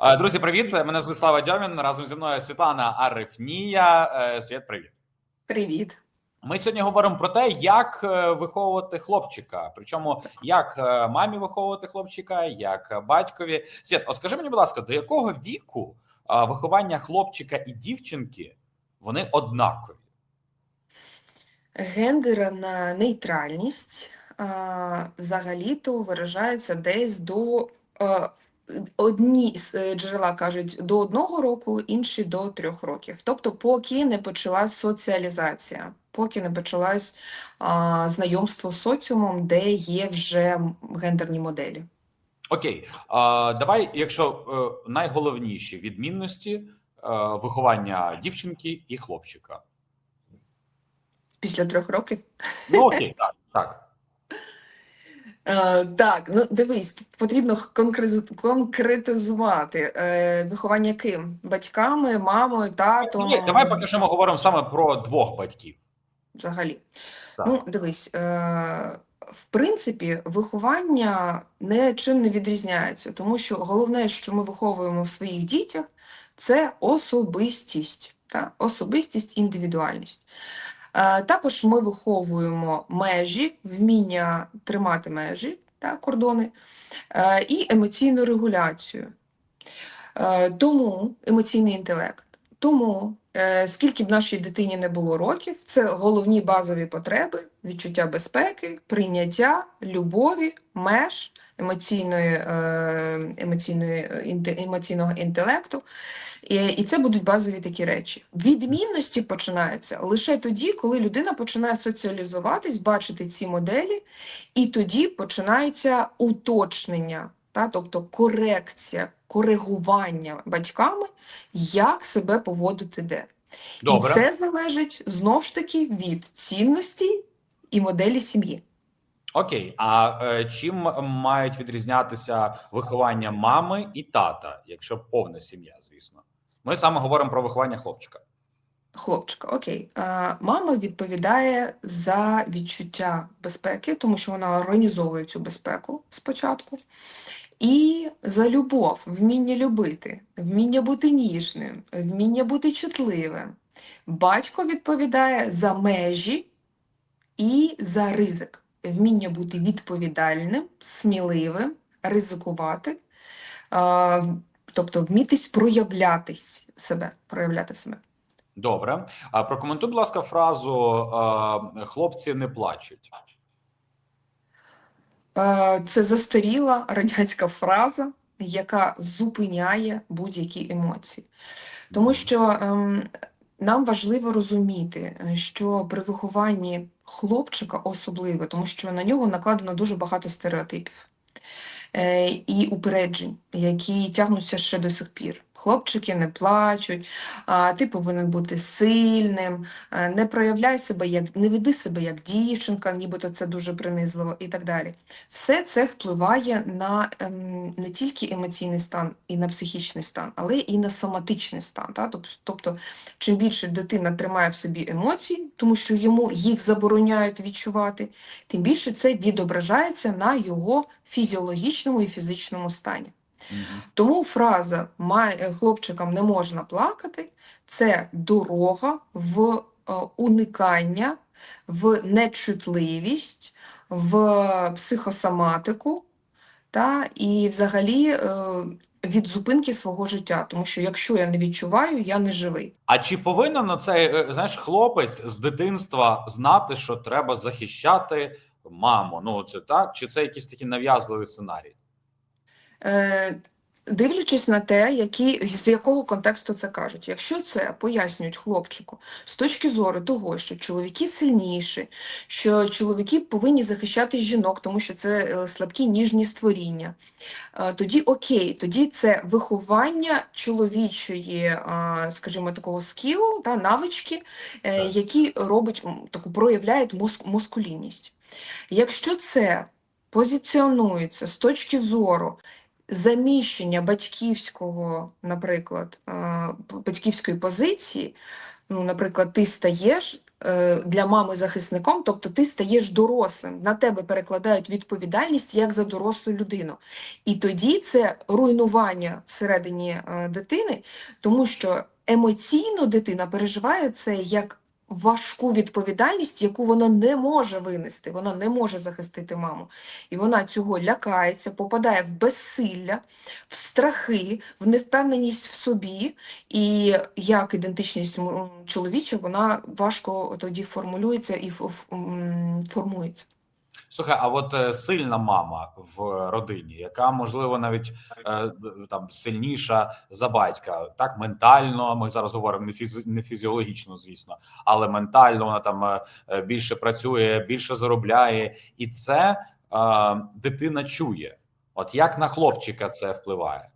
Е, Друзі, привіт! Мене звуть Слава Дьомін. Разом зі мною Світлана Арифнія. Е, Світ, привіт. Привіт. Ми сьогодні говоримо про те, як е, виховувати хлопчика. Причому як мамі виховувати хлопчика, як батькові. Світ, о, скажи мені, будь ласка, до якого віку виховання хлопчика і дівчинки вони однакові? Гендерна нейтральність взагалі-то виражається десь до одні е, джерела кажуть до одного року, інші до трьох років. Тобто, поки не почалась соціалізація, поки не почалось а, знайомство з соціумом, де є вже гендерні моделі. Окей, е, давай, якщо е, найголовніші відмінності е, виховання дівчинки і хлопчика. Після трьох років. Ну окей, так, так. Е, Так, ну дивись, потрібно конкретизувати. Е, Виховання ким? Батьками, мамою, татом? Давай, давай поки що ми говоримо саме про двох батьків. Взагалі. Так. Ну, дивись, е, в принципі, виховання нічим не відрізняється, тому що головне, що ми виховуємо в своїх дітях, це особистість, та? особистість, індивідуальність. Е, Також ми виховуємо межі, вміння тримати межі, та, кордони, е, і емоційну регуляцію. Е, Тому емоційний інтелект. Тому, скільки б нашій дитині не було років, це головні базові потреби, відчуття безпеки, прийняття, любові, меж, емоційної, е, емоційної, е, емоційного інтелекту. І, і це будуть базові такі речі. Відмінності починаються лише тоді, коли людина починає соціалізуватись, бачити ці моделі, і тоді починаються уточнення, та, тобто корекція, коригування батьками, як себе поводити де. Добре. І це залежить знов ж таки від цінностей і моделі сім'ї. Окей, а е, чим мають відрізнятися виховання мами і тата, якщо повна сім'я, звісно. Ми саме говоримо про виховання хлопчика. Хлопчика, окей. А, мама відповідає за відчуття безпеки, тому що вона організовує цю безпеку спочатку. І за любов, вміння любити, вміння бути ніжним, вміння бути чутливим. Батько відповідає за межі і за ризик, вміння бути відповідальним, сміливим, ризикувати, тобто вмітись проявлятись себе, проявляти себе. Добре. А прокоментуй, будь ласка, фразу хлопці не плачуть. Це застаріла радянська фраза, яка зупиняє будь-які емоції. Тому що ем, нам важливо розуміти, що при вихованні хлопчика особливо, тому що на нього накладено дуже багато стереотипів е, і упереджень, які тягнуться ще до сих пір. Хлопчики не плачуть, а ти повинен бути сильним, е, не проявляй себе як не веди себе як дівчинка, нібито це дуже принизливо і так далі. Все це впливає на ем, не тільки емоційний стан і на психічний стан, але і на соматичний стан. Та? Тобто, чим більше дитина тримає в собі емоцій, тому що йому їх забороняють відчувати, тим більше це відображається на його фізіологічному і фізичному стані. Тому фраза «Май- е, хлопчикам не можна плакати це дорога в е, уникання, в нечутливість, в психосоматику та, і взагалі е, від зупинки свого життя. Тому що якщо я не відчуваю, я не живий. А чи повинен на цей знаєш хлопець з дитинства знати, що треба захищати маму? Ну це так, чи це якийсь такий нав'язливий сценарій? Е, Дивлячись на те, які, з якого контексту це кажуть. Якщо це пояснюють хлопчику з точки зору того, що чоловіки сильніші, що чоловіки повинні захищати жінок, тому що це е, слабкі ніжні створіння, е, тоді окей, тоді це виховання чоловічої, скажімо, такого скілу, та, навички, Так. які робить таку проявляють мускулінність. Якщо це позиціонується з точки зору заміщення батьківського, наприклад, батьківської позиції, Ну, наприклад, ти стаєш е, для мами захисником, тобто ти стаєш дорослим, на тебе перекладають відповідальність як за дорослу людину. І тоді це руйнування всередині е, дитини, тому що емоційно дитина переживає це як важку відповідальність, яку вона не може винести, вона не може захистити маму. І вона цього лякається, попадає в безсилля, в страхи, в невпевненість в собі. І як ідентичність чоловіча, вона важко тоді формулюється і формується. Слухай, а от е, сильна мама в родині, яка можливо навіть е, там сильніша за батька, так ментально. Ми зараз говоримо не фізи, не фізіологічно, звісно, але ментально вона там е, більше працює, більше заробляє, і це е, дитина чує. От як на хлопчика це впливає?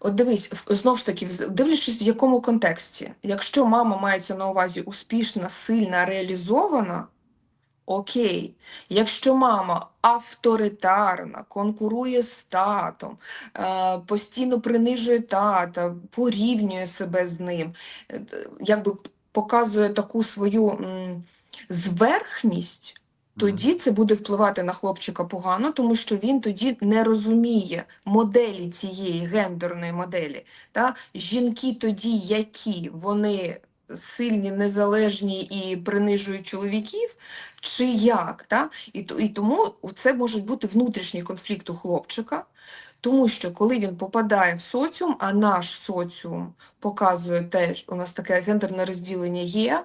От дивись, в- знов ж таки, дивлячись, в якому контексті. Якщо мама мається на увазі успішна, сильна, реалізована, окей. Якщо мама авторитарна, конкурує з татом, е, постійно принижує тата, порівнює себе з ним, е, якби показує таку свою зверхність, тоді це буде впливати на хлопчика погано, тому що він тоді не розуміє моделі цієї гендерної моделі. Та? Жінки тоді які? Вони сильні, незалежні і принижують чоловіків, чи як? Та? І, і тому це може бути внутрішній конфлікт у хлопчика, тому що коли він попадає в соціум, а наш соціум показує те, що у нас таке гендерне розділення є.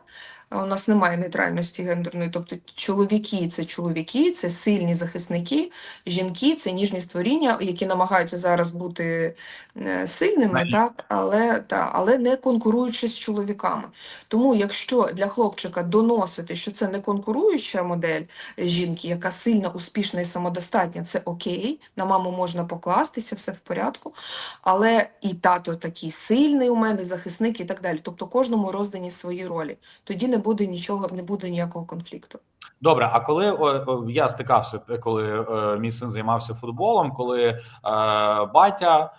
У нас немає нейтральності гендерної, тобто чоловіки це чоловіки, це сильні захисники, жінки це ніжні створіння, які намагаються зараз бути е, сильними, так, але, та, але не конкуруючи з чоловіками. Тому якщо для хлопчика доносити, що це не конкуруюча модель жінки, яка сильна, успішна і самодостатня, це окей, на маму можна покластися, все в порядку, але і тато такий сильний у мене, захисник і так далі. Тобто кожному роздані свої ролі. Тоді не буде нічого, не буде ніякого конфлікту. Добре, а коли о, о, я стикався, коли е, мій син займався футболом, коли е, батя е,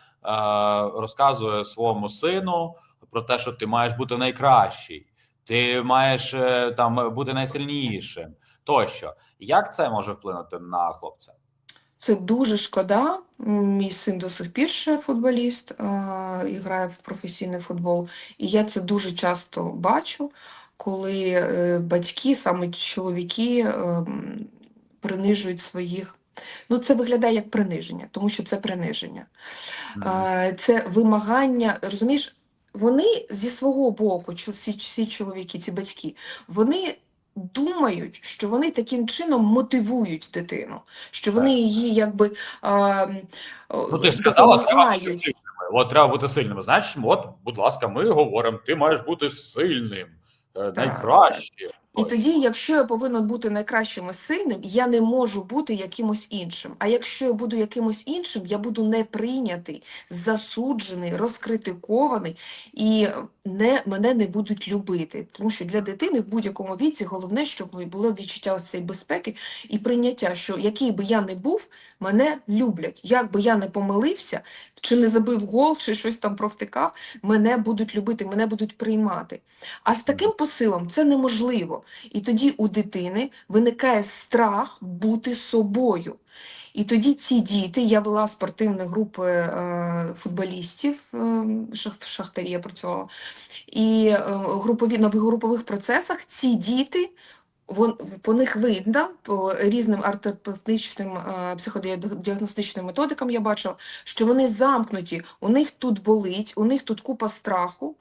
розказує своєму сину про те, що ти маєш бути найкращий, ти маєш е, там бути найсильнішим, тощо, як це може вплинути на хлопця? Це дуже шкода. Мій син до сих пір ще футболіст е, і грає в професійний футбол. І я це дуже часто бачу, коли е, батьки, саме чоловіки, е, принижують своїх. Ну, це виглядає як приниження, тому що це приниження. Це вимагання, розумієш, вони зі свого боку, всі, всі чоловіки, ці батьки, вони думають, що вони таким чином мотивують дитину, що вони її якби а, Ну, ти ж сказала, треба бути сильними. От треба бути сильними. Значить, от, будь ласка, ми говоримо, ти маєш бути сильним, е, найкращим. І тоді, якщо я повинен бути найкращим і сильним, я не можу бути якимось іншим. А якщо я буду якимось іншим, я буду не прийнятий, засуджений, розкритикований і не, мене не будуть любити. Тому що для дитини в будь-якому віці головне, щоб було відчуття ось цієї безпеки і прийняття, що який би я не був, мене люблять. Як би я не помилився, чи не забив гол, чи щось там провтикав, мене будуть любити, мене будуть приймати. А з таким посилом це неможливо. І тоді у дитини виникає страх бути собою. І тоді ці діти, я вела спортивні групи е, футболістів, е, в Шахтарі я працювала, і е, групові, на групових процесах ці діти, вон, по них видно, по різним артерапевтичним, е, психодіагностичним методикам я бачила, що вони замкнуті, у них тут болить, у них тут купа страху,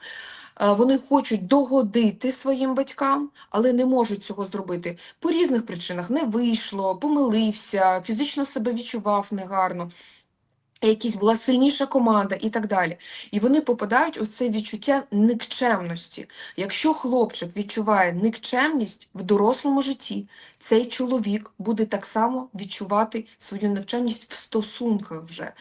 е, вони хочуть догодити своїм батькам, але не можуть цього зробити по різних причинах. Не вийшло, помилився, фізично себе відчував негарно. Якась була сильніша команда і так далі. І вони попадають ось це відчуття никчемності. Якщо хлопчик відчуває никчемність в дорослому житті, цей чоловік буде так само відчувати свою никчемність в стосунках вже,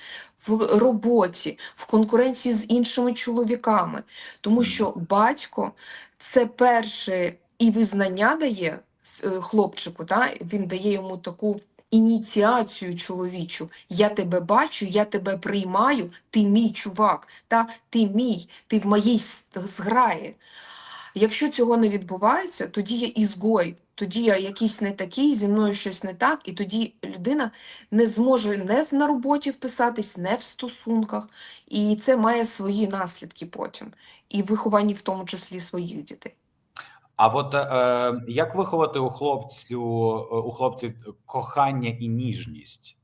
в роботі, в конкуренції з іншими чоловіками. Тому що батько це перше і визнання дає е, хлопчику, та? він дає йому таку ініціацію чоловічу. Я тебе бачу, я тебе приймаю, ти мій чувак, та? ти мій, ти в моїй зграї. Якщо цього не відбувається, тоді я ізгой, тоді я якийсь не такий, зі мною щось не так, і тоді людина не зможе не на роботі вписатись, не в стосунках, і це має свої наслідки потім, і в вихованні в тому числі своїх дітей. А от е, як виховати у хлопцю у хлопці кохання і ніжність?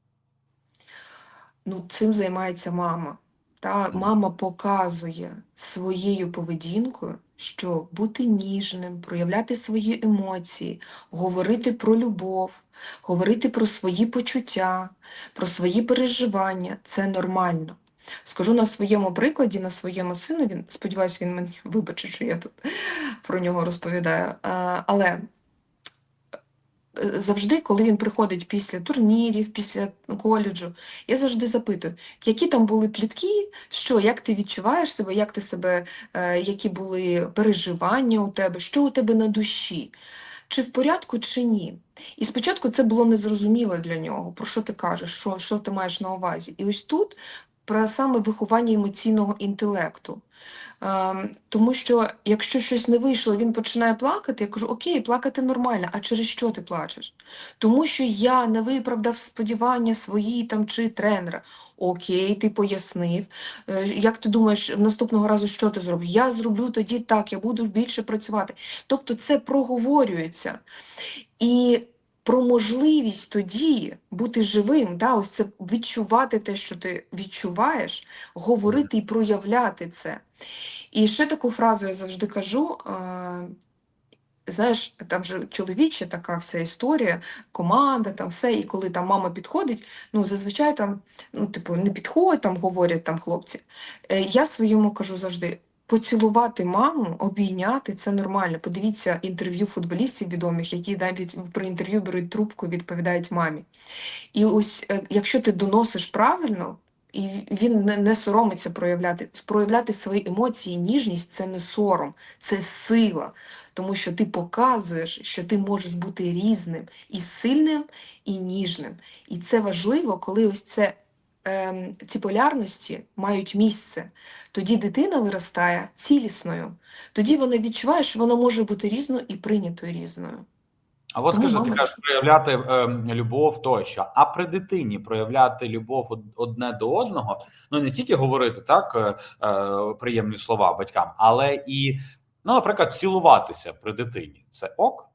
Ну, цим займається мама. Та мама показує своєю поведінкою, що бути ніжним, проявляти свої емоції, говорити про любов, говорити про свої почуття, про свої переживання це нормально. Скажу на своєму прикладі, на своєму сину, він, сподіваюся, він мені вибачить, що я тут про нього розповідаю. Але е, завжди, коли він приходить після турнірів, після коледжу, я завжди запитую, які там були плітки, що, як ти відчуваєш себе, як ти себе, е, які були переживання у тебе, що у тебе на душі, чи в порядку, чи ні. І спочатку це було незрозуміло для нього, про що ти кажеш, що, що ти маєш на увазі. І ось тут про саме виховання емоційного інтелекту. Ем, тому що якщо щось не вийшло, він починає плакати, я кажу, окей, плакати нормально, а через що ти плачеш? Тому що я не виправдав сподівання свої там чи тренера. Окей, ти пояснив. Е, Як ти думаєш, наступного разу що ти зробиш? Я зроблю тоді так, я буду більше працювати. Тобто це проговорюється. І про можливість тоді бути живим, да, ось це відчувати те, що ти відчуваєш, говорити і проявляти це. І ще таку фразу я завжди кажу. е, Знаєш, там же чоловіча така вся історія, команда, там все, і коли там мама підходить, ну зазвичай там, ну, типу, не підходять, там говорять там хлопці. Е, Я своєму кажу завжди: поцілувати маму, обійняти це нормально. Подивіться інтерв'ю футболістів відомих, які навіть при інтерв'ю беруть трубку і відповідають мамі. І ось е, якщо ти доносиш правильно, і він не, не соромиться проявляти, проявляти свої емоції, ніжність це не сором, це сила. Тому що ти показуєш, що ти можеш бути різним і сильним, і ніжним. І це важливо, коли ось це, ці полярності мають місце. Тоді дитина виростає цілісною. Тоді вона відчуває, що вона може бути різною і прийнятою різною. А от скажи, ти кажеш проявляти е, любов тощо, а при дитині проявляти любов одне до одного, ну не тільки говорити так е, е, приємні слова батькам, але і, ну, наприклад, цілуватися при дитині. Це ок?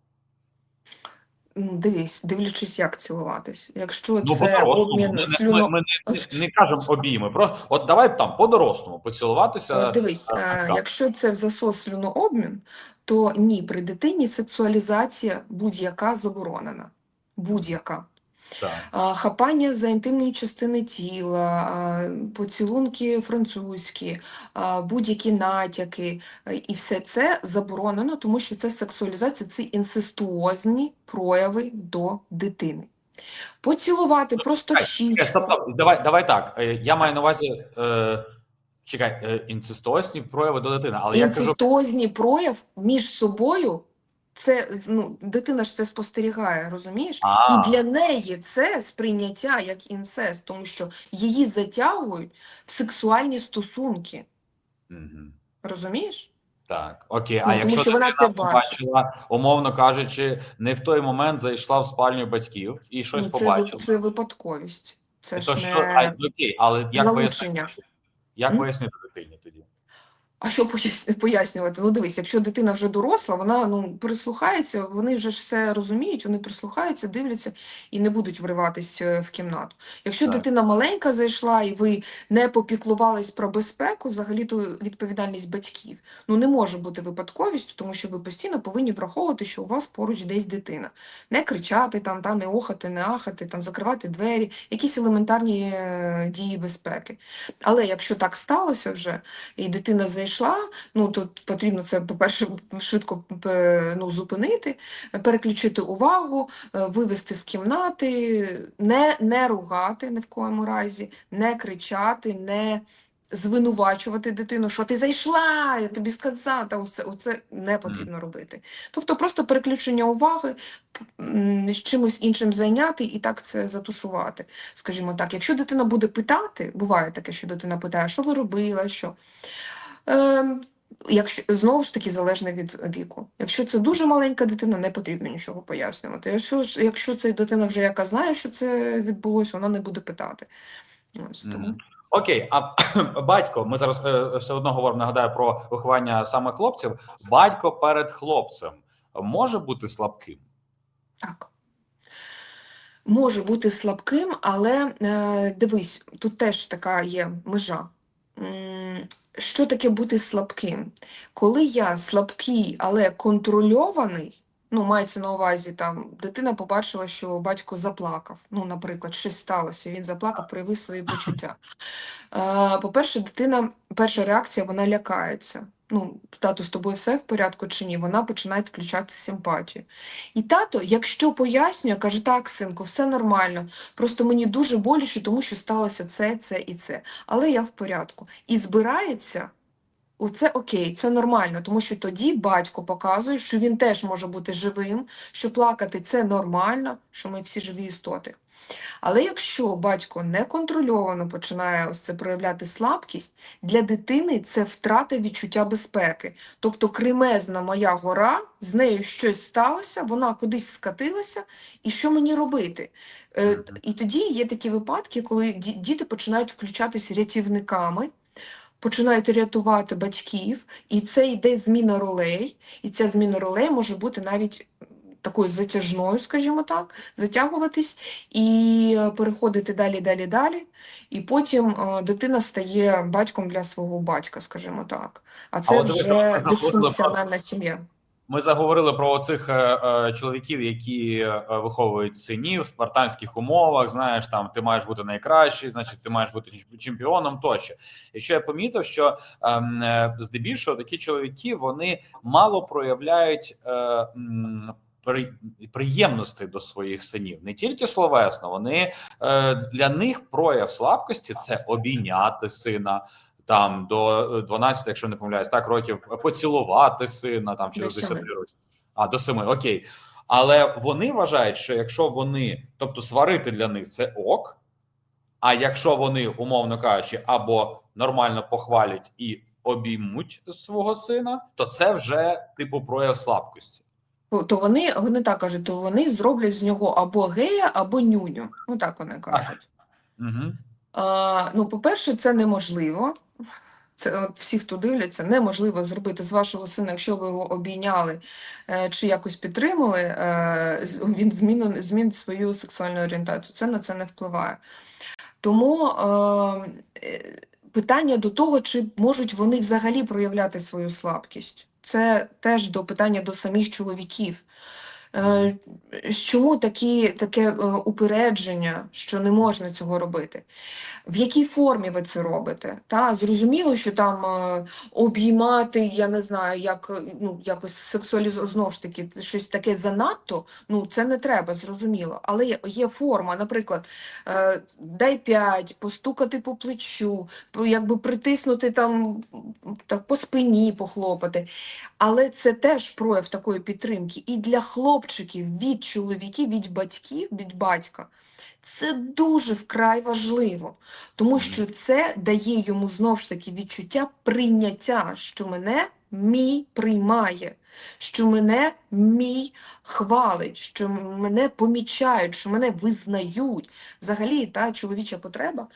Ну, Дивись, дивлячись, як цілуватись. Якщо Ну, це обмін Ми, слюно... ми, ми не, не кажемо обійми. Про от давай там по-дорослому поцілуватися. Ну, Дивись, е, е, якщо це в засос слюнообмін, то ні, при дитині сексуалізація будь-яка заборонена. Будь-яка. Так. Хапання за інтимні частини тіла, поцілунки французькі, будь-які натяки, і все це заборонено, тому що це сексуалізація, це інцестуозні прояви до дитини. Поцілувати просто в щічку. стоп, стоп, давай, давай так. Е, Я маю на увазі. Е, чекай, е, інцестуозні прояви до дитини, але я кажу. Інцестозні прояв між собою, це ну, дитина ж це спостерігає, розумієш? А, І для неї це сприйняття як інцест, тому що її затягують в сексуальні стосунки. мгм. Розумієш? Так, окей. Ну, А тому якщо що вона це побачила, умовно кажучи, не в той момент зайшла в спальню батьків і щось Ну, це, побачила. це випадковість. Це то ж що, а, окей, але як залучення. пояснити? Як пояснити? А що пояснювати? Ну дивись, якщо дитина вже доросла, вона ну прислухається, вони вже ж все розуміють, вони прислухаються, дивляться і не будуть вриватись е, в кімнату. Якщо Так. дитина маленька зайшла і ви не попіклувались про безпеку, взагалі то відповідальність батьків. Ну не може бути випадковістю, тому що ви постійно повинні враховувати, що у вас поруч десь дитина. Не кричати там, та не охати, не ахати, там закривати двері, якісь елементарні е, дії безпеки. Але якщо так сталося вже, і дитина зайшла, ну тут потрібно це, по-перше, швидко ну, зупинити, переключити увагу, е, вивести з кімнати, не, не ругати ні в коєму разі, не кричати, не звинувачувати дитину, що ти зайшла, я тобі сказала, та оце не потрібно робити. Тобто просто переключення уваги, з чимось іншим зайняти і так це затушувати. Скажімо так, якщо дитина буде питати, буває таке, що дитина питає, що ви робила, що. Ем, Якщо знову ж таки залежно від віку. Якщо це дуже маленька дитина, не потрібно нічого пояснювати. Якщо якщо це дитина вже яка знає, що це відбулося, вона не буде питати. Ось тому. Мгм. Окей, а батько, ми зараз е, все одно говоримо, нагадаю про виховання саме хлопців. Батько перед хлопцем може бути слабким. Так. Може бути слабким, але е, дивись, тут теж така є межа. Що таке бути слабким? Коли я слабкий, але контрольований, ну, мається на увазі, там, дитина побачила, що батько заплакав. Ну, наприклад, щось сталося, він заплакав, проявив свої почуття. Е, По-перше, дитина, перша реакція, вона лякається. Ну, тато, з тобою все в порядку чи ні? Вона починає включати симпатію. І тато, якщо пояснює, каже, так, синку, все нормально, просто мені дуже боляче, тому що сталося це, це і це. Але я в порядку. І збирається, це окей, це нормально, тому що тоді батько показує, що він теж може бути живим, що плакати це нормально, що ми всі живі істоти. Але якщо батько неконтрольовано починає ось це проявляти слабкість, для дитини це втрата відчуття безпеки. Тобто кремезна моя гора, з нею щось сталося, вона кудись скатилася, і що мені робити? Е, І тоді є такі випадки, коли діти починають включатися рятівниками, починають рятувати батьків, і це йде зміна ролей, і ця зміна ролей може бути навіть такою затяжною, скажімо так, затягуватись і переходити далі, далі, далі. І потім е, дитина стає батьком для свого батька, скажімо так. А це от вже дисфункціональна сім'я. Ми заговорили про цих е, е, чоловіків, які е, виховують синів в спартанських умовах. Знаєш, там ти маєш бути найкращий, значить, ти маєш бути чемпіоном тощо. І що я помітив, що ем, е, здебільшого такі чоловіки вони мало проявляють. Е, м, Приємності до своїх синів не тільки словесно, вони е, для них прояв слабкості це обійняти сина, там до е, 12, якщо не помиляюсь, так років поцілувати сина там до 10 років. А до 7, окей. Але вони вважають, що якщо вони, тобто сварити для них це ок. А якщо вони, умовно кажучи, або нормально похвалять і обіймуть свого сина, то це вже типу прояв слабкості. То вони, вони так кажуть, то вони зроблять з нього або гея, або нюню. Ну так вони кажуть. Угу. А, ну, по-перше, це неможливо. Це от всі, хто дивляться, неможливо зробити з вашого сина, якщо ви його обійняли е, чи якось підтримали, е, він змінить, змінить свою сексуальну орієнтацію. Це на це не впливає. Тому е, е, питання до того, чи можуть вони взагалі проявляти свою слабкість. Це теж до питання до самих чоловіків. Е, Чому такі, таке е, упередження, що не можна цього робити? В якій формі ви це робите? Та зрозуміло, що там е, обіймати, я не знаю, як ну якось сексуалізувати знову ж таки щось таке занадто. Ну це не треба, зрозуміло. Але є, форма, наприклад, дай п'ять, постукати по плечу, якби притиснути там так по спині, похлопати. Але це теж прояв такої підтримки. І для хлопчиків від чоловіків, від батьків, від батька. Це дуже вкрай важливо, тому що це дає йому знову ж таки відчуття прийняття, що мене мій приймає, що мене мій хвалить, що мене помічають, що мене визнають. Взагалі, та чоловіча потреба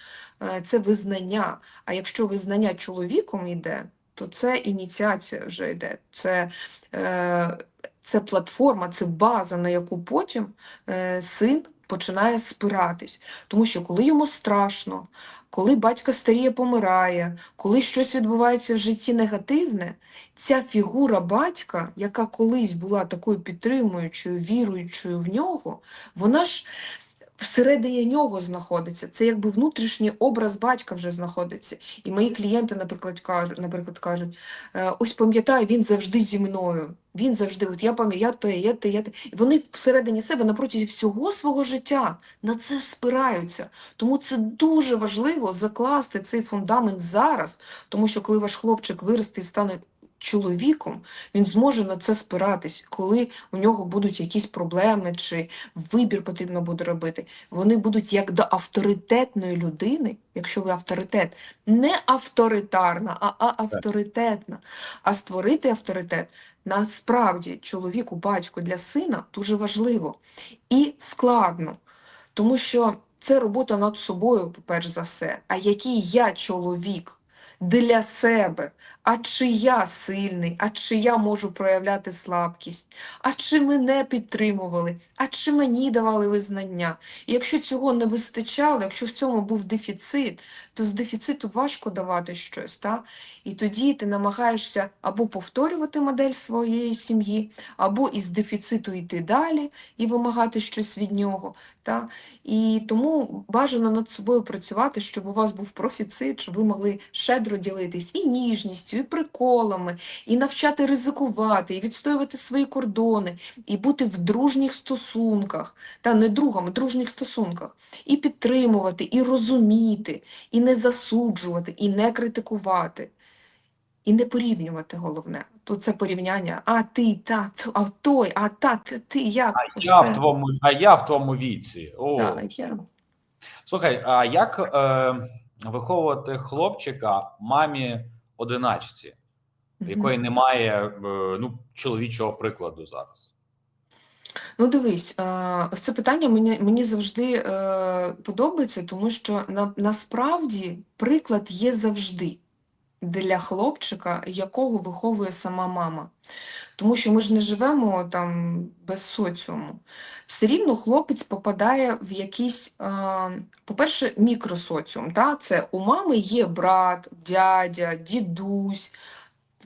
е, це визнання. А якщо визнання чоловіком йде, то це ініціація вже йде. Це, е, це платформа, це база, на яку потім е, син починає спиратись. Тому що коли йому страшно, коли батько старіє, помирає, коли щось відбувається в житті негативне, ця фігура батька, яка колись була такою підтримуючою, віруючою в нього, вона ж всередині нього знаходиться. Це якби внутрішній образ батька вже знаходиться. І мої клієнти, наприклад, кажуть, наприклад, кажуть, «Е, ось пам'ятаю, він завжди зі мною. Він завжди, от я пам'ятаю, я те, я те, я те. І вони всередині себе на протязі всього свого життя на це спираються. Тому це дуже важливо закласти цей фундамент зараз, тому що коли ваш хлопчик виросте і стане чоловіком, він зможе на це спиратись, коли у нього будуть якісь проблеми чи вибір потрібно буде робити. Вони будуть як до авторитетної людини, якщо ви авторитет, не авторитарна, а, а авторитетна. А створити авторитет насправді чоловіку, батьку для сина дуже важливо і складно, тому що це робота над собою, перш за все. А який я чоловік для себе? А чи я сильний, а чи я можу проявляти слабкість, а чи мене підтримували, а чи мені давали визнання? І якщо цього не вистачало, якщо в цьому був дефіцит, то з дефіциту важко давати щось. Та? І тоді ти намагаєшся або повторювати модель своєї сім'ї, або із дефіциту йти далі і вимагати щось від нього. Та? І тому бажано над собою працювати, щоб у вас був профіцит, щоб ви могли щедро ділитись і ніжністю, і приколами, і навчати ризикувати, і відстоювати свої кордони, і бути в дружніх стосунках, та не другами, дружніх стосунках, і підтримувати, і розуміти, і не засуджувати, і не критикувати. І не порівнювати головне. То це порівняння. А ти, та, а той, а та, ти, ти як? А я в твоєму, а я в твоєму віці. О. Так, я- Слухай, а як е, виховувати хлопчика мамі одиначці, якої немає е, ну, чоловічого прикладу зараз? Ну, дивись, е, це питання мені, мені завжди е, подобається, тому що на, насправді приклад є завжди для хлопчика, якого виховує сама мама. Тому що ми ж не живемо там без соціуму. Все рівно хлопець попадає в якийсь, е, по-перше, мікросоціум. Та? Це у мами є брат, дядя, дідусь.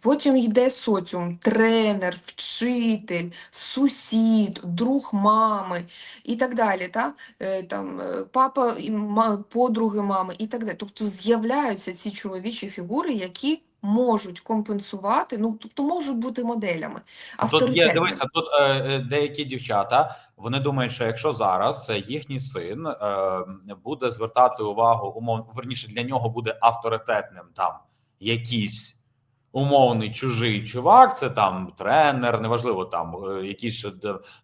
Потім йде соціум, тренер, вчитель, сусід, друг мами і так далі. Та? Е, Там, е, папа, і подруги мами і так далі. Тобто з'являються ці чоловічі фігури, які можуть компенсувати, ну, тобто можуть бути моделями. Тут є, дивися, тут е, е, деякі дівчата вони думають, що якщо зараз їхній син е, буде звертати увагу, умов, верніше для нього буде авторитетним там якийсь умовний чужий чувак, це там тренер, неважливо, там е, якісь ще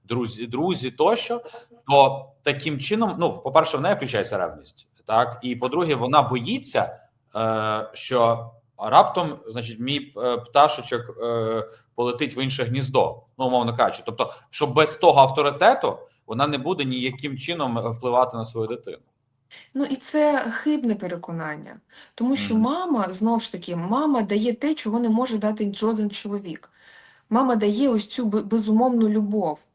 друзі, друзі тощо, то таким чином, ну, по-перше, в неї включається ревність, так, і по-друге, вона боїться, е, що раптом, значить, мій е, пташечок. Полетить в інше гніздо, ну умовно кажучи. Тобто, що без того авторитету вона не буде ніяким чином впливати на свою дитину. Ну і це хибне переконання, тому що Мгм. мама, знову ж таки, мама дає те, чого не може дати жоден чоловік. Мама дає ось цю бе- безумовну любов,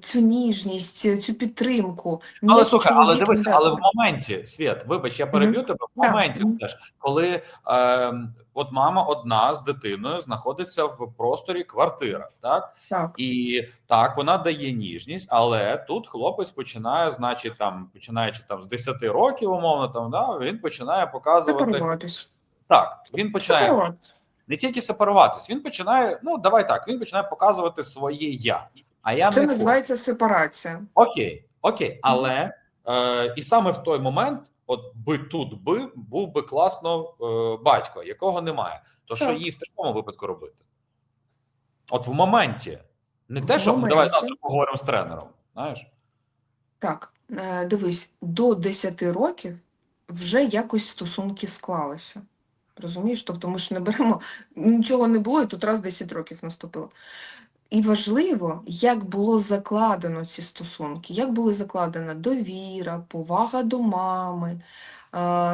цю ніжність, цю підтримку. Але слухай, але дивись, але в моменті світ, вибач, я переб'ю тебе. В моменті все ж, коли е, от мама одна з дитиною знаходиться в просторі квартира, так Так, і так вона дає ніжність, але тут хлопець починає, значить, там починаючи там з 10 років, умовно там, да, він починає показувати так. Він починає не тільки сепаруватись, він починає. Ну давай так. Він починає показувати своє я. А я Це не хочу. називається сепарація. окей, окей, але е, і саме в той момент, от би тут би був би класно е, батько, якого немає. То що Так. їй в такому випадку робити? От в моменті, не те, В що давай завтра поговоримо з тренером. Знаєш, Так, е, дивись, до 10 років вже якось стосунки склалися. Розумієш? Тобто ми ж не беремо, нічого не було, і тут раз 10 років наступило. І важливо, як було закладено ці стосунки, як була закладена довіра, повага до мами,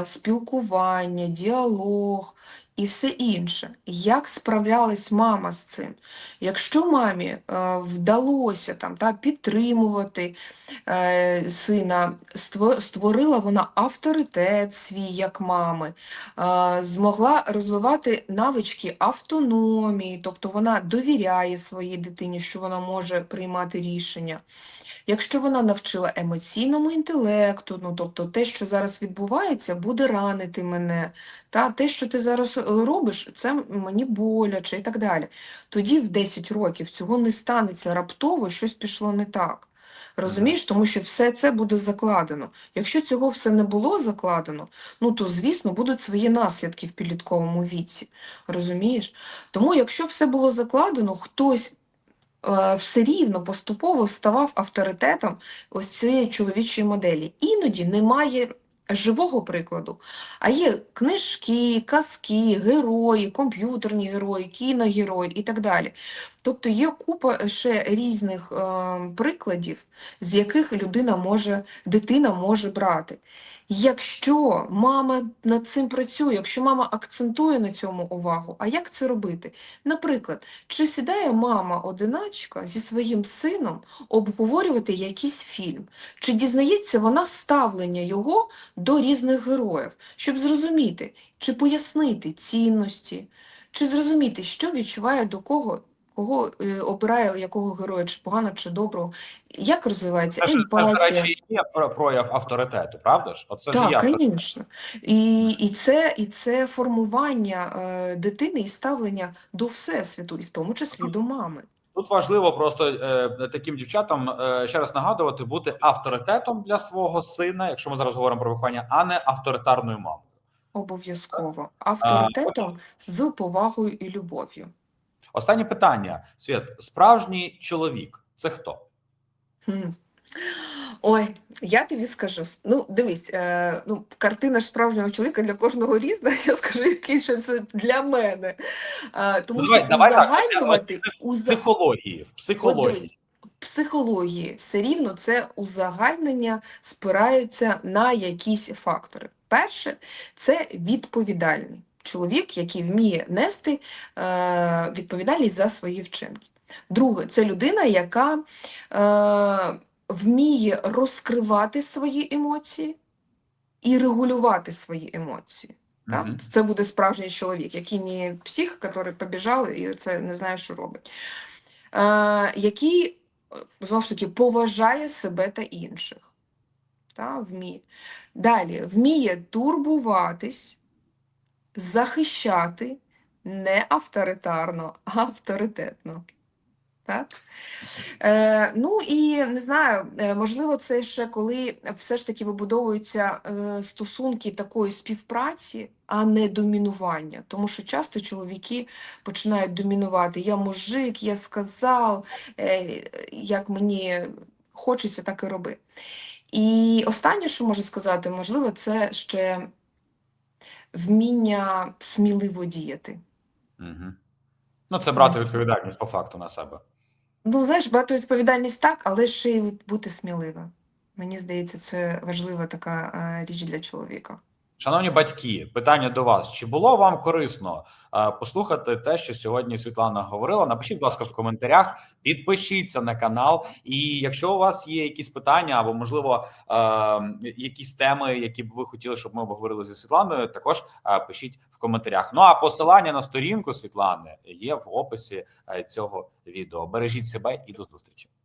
спілкування, діалог і все інше. Як справлялась мама з цим? Якщо мамі е, вдалося там, та, підтримувати е, сина, створила вона авторитет свій як мами, е, змогла розвивати навички автономії, тобто вона довіряє своїй дитині, що вона може приймати рішення. Якщо вона навчила емоційному інтелекту, ну тобто те, що зараз відбувається, буде ранити мене, та те, що ти зараз е, робиш, це мені боляче і так далі. Тоді в 10 років цього не станеться раптово, щось пішло не так. Розумієш, тому що все це буде закладено. Якщо цього все не було закладено, ну то звісно будуть свої наслідки в підлітковому віці. Розумієш? Тому, якщо все було закладено, хтось все рівно поступово ставав авторитетом ось цієї чоловічої моделі. Іноді немає живого прикладу, а є книжки, казки, герої, комп'ютерні герої, кіногерої і так далі. Тобто є купа ще різних е, прикладів, з яких людина може, дитина може брати. Якщо мама над цим працює, якщо мама акцентує на цьому увагу, а як це робити? Наприклад, чи сідає мама-одиначка зі своїм сином обговорювати якийсь фільм? Чи дізнається вона ставлення його до різних героїв, щоб зрозуміти, чи пояснити цінності, чи зрозуміти, що відчуває до кого, кого е, обирає якого героя, чи погано, чи доброго, як розвивається Це ж, це ж речі є про- прояв авторитету, правда ж? Оце ж є звісно. І, і, це, і це формування е, дитини і ставлення до Всесвіту, і в тому числі до мами. Тут важливо просто е, таким дівчатам е, ще раз нагадувати бути авторитетом для свого сина, якщо ми зараз говоримо про виховання, а не авторитарною мамою. Обов'язково. Авторитетом з повагою і любов'ю. Останнє питання: Світ, справжній чоловік це хто? Хм. Ой, я тобі скажу. Ну, дивись, е, ну, картина ж справжнього чоловіка для кожного різна. Я скажу, який ще це для мене. Е, тому Ну, давай- що давай так, узагальнювати, В психології, в От психології. дивись, в психології все рівно це узагальнення спирається на якісь фактори. Перше, це відповідальний чоловік, який вміє нести е, відповідальність за свої вчинки. Друге, це людина, яка е, вміє розкривати свої емоції і регулювати свої емоції. Так? Мгм. Це буде справжній чоловік, який не псих, який побіжав і це не знає, що робить. Е, який, е, знову ж таки, поважає себе та інших. Та? Вміє. Далі, вміє турбуватись, захищати не авторитарно, а авторитетно. Так? Е, ну і не знаю, е, можливо, це ще коли все ж таки вибудовуються е, стосунки такої співпраці, а не домінування. Тому що часто чоловіки починають домінувати. Я мужик, я сказав, е, як мені хочеться, так і роби. І останнє, що можу сказати, можливо, це ще вміння сміливо діяти. Угу. Ну, це брати відповідальність по факту на себе. Ну, знаєш, брати відповідальність так, але ще й бути сміливим. Мені здається, це важлива така е, річ для чоловіка. Шановні батьки, питання до вас: чи було вам корисно е, послухати те, що сьогодні Світлана говорила? Напишіть, будь ласка, в коментарях, підпишіться на канал. І якщо у вас є якісь питання або, можливо, е, якісь теми, які б ви хотіли, щоб ми обговорили зі Світланою, також е, пишіть в коментарях. Ну а посилання на сторінку Світлани є в описі цього відео. Бережіть себе і до зустрічі.